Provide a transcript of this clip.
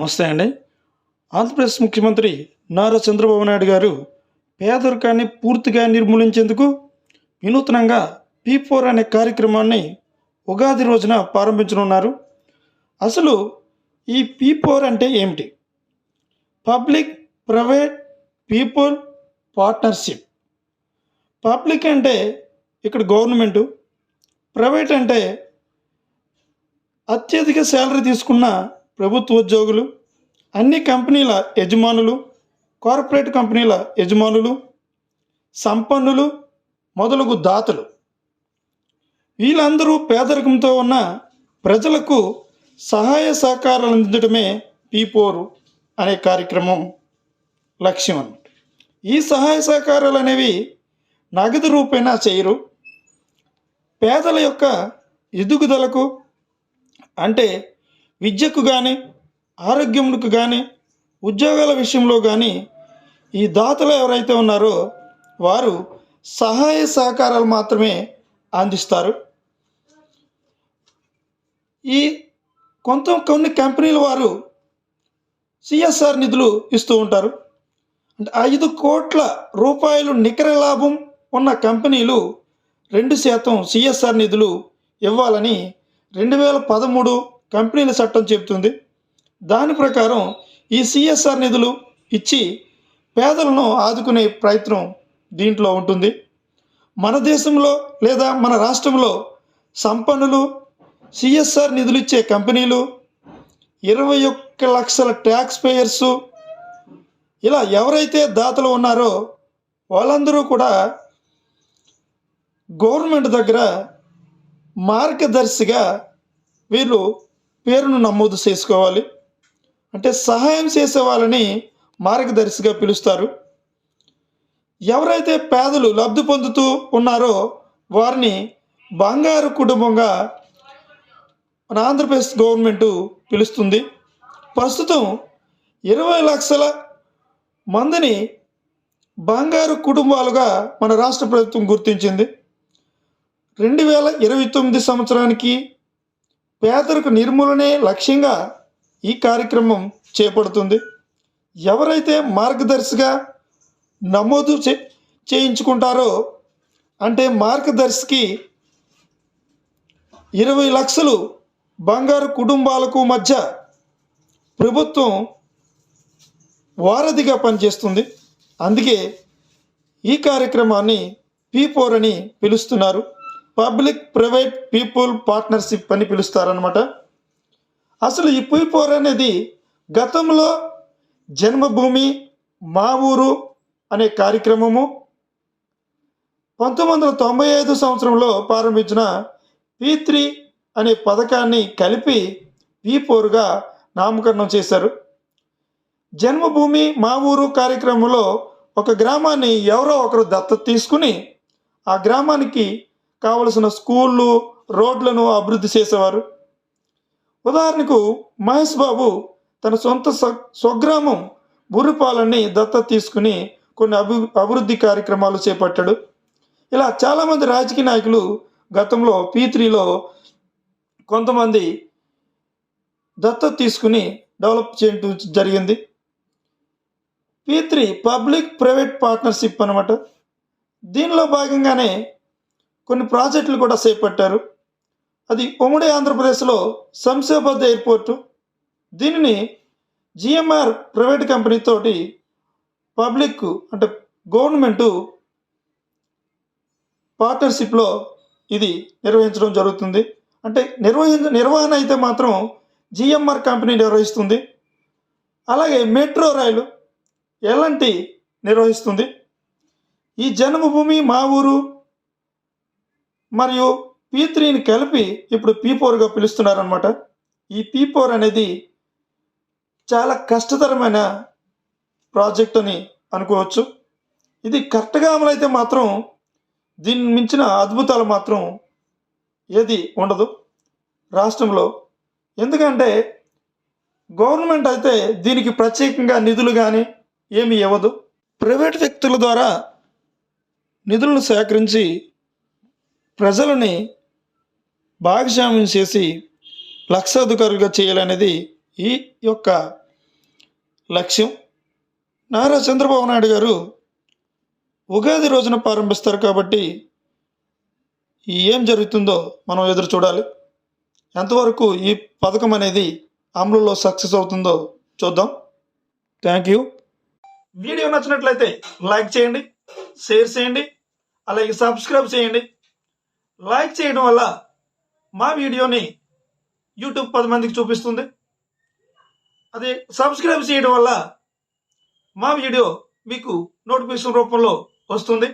నమస్తే అండి. ఆంధ్రప్రదేశ్ ముఖ్యమంత్రి నారా చంద్రబాబు నాయుడు గారు పేదరికాన్ని పూర్తిగా నిర్మూలించేందుకు వినూత్నంగా పీ ఫోర్ అనే కార్యక్రమాన్ని ఉగాది రోజున ప్రారంభించనున్నారు. అసలు ఈ పీ ఫోర్ అంటే ఏమిటి? Public private people partnership. Public అంటే ఇక్కడ గవర్నమెంటు ప్రైవేట్ అంటే అత్యధిక శాలరీ తీసుకున్న ప్రభుత్వ ఉద్యోగులు అన్ని కంపెనీల యజమానులు కార్పొరేట్ కంపెనీల యజమానులు సంపన్నులు మొదలగు దాతలు. వీళ్ళందరూ పేదరికంతో ఉన్న ప్రజలకు సహాయ సహకారాలు అందించడమే పీపోరు అనే కార్యక్రమం లక్ష్యం అన్నమాట. ఈ సహాయ సహకారాలు అనేవి నగదు రూపేణా చేయరు. పేదల యొక్క ఎదుగుదలకు అంటే విద్యకు కానీ ఆరోగ్యములకు కానీ ఉద్యోగాల విషయంలో కానీ ఈ దాతలు ఎవరైతే ఉన్నారో వారు సహాయ సహకారాలు మాత్రమే అందిస్తారు. ఈ కొంత కొన్ని కంపెనీల వారు సిఎస్ఆర్ నిధులు ఇస్తూ ఉంటారు. అంటే ఐదు కోట్ల రూపాయలు నికర లాభం ఉన్న కంపెనీలు రెండు శాతం సిఎస్ఆర్ నిధులు ఇవ్వాలని రెండు వేల పదమూడు కంపెనీల చట్టం చెబుతుంది. దాని ప్రకారం ఈ సిఎస్ఆర్ నిధులు ఇచ్చి పేదలను ఆదుకునే ప్రయత్నం దీంట్లో ఉంటుంది. మన దేశంలో లేదా మన రాష్ట్రంలో సంపన్నులు సిఎస్ఆర్ నిధులు ఇచ్చే కంపెనీలు ఇరవై ఒక్క లక్షల ట్యాక్స్ పేయర్సు ఇలా ఎవరైతే దాతలు ఉన్నారో వాళ్ళందరూ కూడా గవర్నమెంట్ దగ్గర మార్గదర్శిగా వీళ్ళు పేరును నమోదు చేసుకోవాలి. అంటే సహాయం చేసే వాళ్ళని మార్గదర్శిగా పిలుస్తారు. ఎవరైతే పేదలు లబ్ధి పొందుతూ ఉన్నారో వారిని బంగారు కుటుంబంగా మన ఆంధ్రప్రదేశ్ గవర్నమెంట్ పిలుస్తుంది. ప్రస్తుతం ఇరవై లక్షల మందిని బంగారు కుటుంబాలుగా మన రాష్ట్ర ప్రభుత్వం గుర్తించింది. రెండు వేల ఇరవై తొమ్మిది సంవత్సరానికి పేదరిక నిర్మూలనే లక్ష్యంగా ఈ కార్యక్రమం చేపడుతుంది. ఎవరైతే మార్గదర్శిగా నమోదు చే చేయించుకుంటారో అంటే మార్గదర్శికి ఇరవై లక్షలు బంగారు కుటుంబాలకు మధ్య ప్రభుత్వం వారధిగా పనిచేస్తుంది. అందుకే ఈ కార్యక్రమాన్ని పీ ఫోర్ అని పిలుస్తున్నారు. పబ్లిక్ ప్రైవేట్ పీపుల్ పార్ట్నర్షిప్ అని పిలుస్తారనమాట అసలు ఈ పీ ఫోర్ అనేది గతంలో జన్మభూమి మా ఊరు అనే కార్యక్రమము పంతొమ్మిది వందల తొంభై ఐదు సంవత్సరంలో ప్రారంభించిన పీ త్రీ అనే పథకాన్ని కలిపి పీ ఫోర్గా నామకరణం చేశారు. జన్మభూమి మా ఊరు కార్యక్రమంలో ఒక గ్రామాన్ని ఎవరో ఒకరు దత్తత తీసుకుని ఆ గ్రామానికి కావలసిన స్కూళ్ళు రోడ్లను అభివృద్ధి చేసేవారు. ఉదాహరణకు మహేష్ బాబు తన సొంత స్వగ్రామం బుర్రిపాలన్ని దత్త తీసుకుని కొన్ని అభి అభివృద్ధి కార్యక్రమాలు చేపట్టాడు. ఇలా చాలామంది రాజకీయ నాయకులు గతంలో పీ త్రీలో కొంతమంది దత్త తీసుకుని డెవలప్ చేయడం జరిగింది. P three public private partnership అనమాట దీనిలో భాగంగానే కొన్ని ప్రాజెక్టులు కూడా చేపట్టారు. అది ఉమ్మడి ఆంధ్రప్రదేశ్లో శంషాబాద్ ఎయిర్పోర్టు. దీనిని జిఎంఆర్ ప్రైవేట్ కంపెనీ తోటి పబ్లిక్ అంటే గవర్నమెంటు పార్ట్నర్షిప్లో ఇది నిర్వహించడం జరుగుతుంది. అంటే నిర్వహించ నిర్వహణ అయితే మాత్రం జిఎంఆర్ కంపెనీ నిర్వహిస్తుంది. అలాగే మెట్రో రైలు ఎలాంటి నిర్వహిస్తుంది. ఈ జన్మభూమి మా ఊరు మరియు పీ త్రీని కలిపి ఇప్పుడు పీ ఫోర్గా పిలుస్తున్నారనమాట ఈ పీ ఫోర్ అనేది చాలా కష్టతరమైన ప్రాజెక్ట్ అని అనుకోవచ్చు. ఇది కరెక్ట్గా అమలైతే మాత్రం దీన్ని మించిన అద్భుతాలు మాత్రం ఏది ఉండదు రాష్ట్రంలో. ఎందుకంటే గవర్నమెంట్ అయితే దీనికి ప్రత్యేకంగా నిధులు కానీ ఏమి ఇవ్వదు. ప్రైవేట్ వ్యక్తుల ద్వారా నిధులను సేకరించి ప్రజలని భాగస్వామ్యం చేసి లక్షాధికారులుగా చేయాలనేది ఈ యొక్క లక్ష్యం. నారా చంద్రబాబు నాయుడు గారు ఉగాది రోజున ప్రారంభిస్తారు కాబట్టి ఏం జరుగుతుందో మనం ఎదురు చూడాలి. ఎంతవరకు ఈ పథకం అనేది అమలులో సక్సెస్ అవుతుందో చూద్దాం. Thank you. వీడియో నచ్చినట్లయితే లైక్ చేయండి షేర్ చేయండి అలాగే సబ్స్క్రైబ్ చేయండి. లైక్ చేయడం వల్ల మా వీడియోని యూట్యూబ్ పది మందికి చూపిస్తుంది. అదే సబ్స్క్రైబ్ చేయడం వల్ల మా వీడియో మీకు నోటిఫికేషన్ రూపంలో వస్తుంది.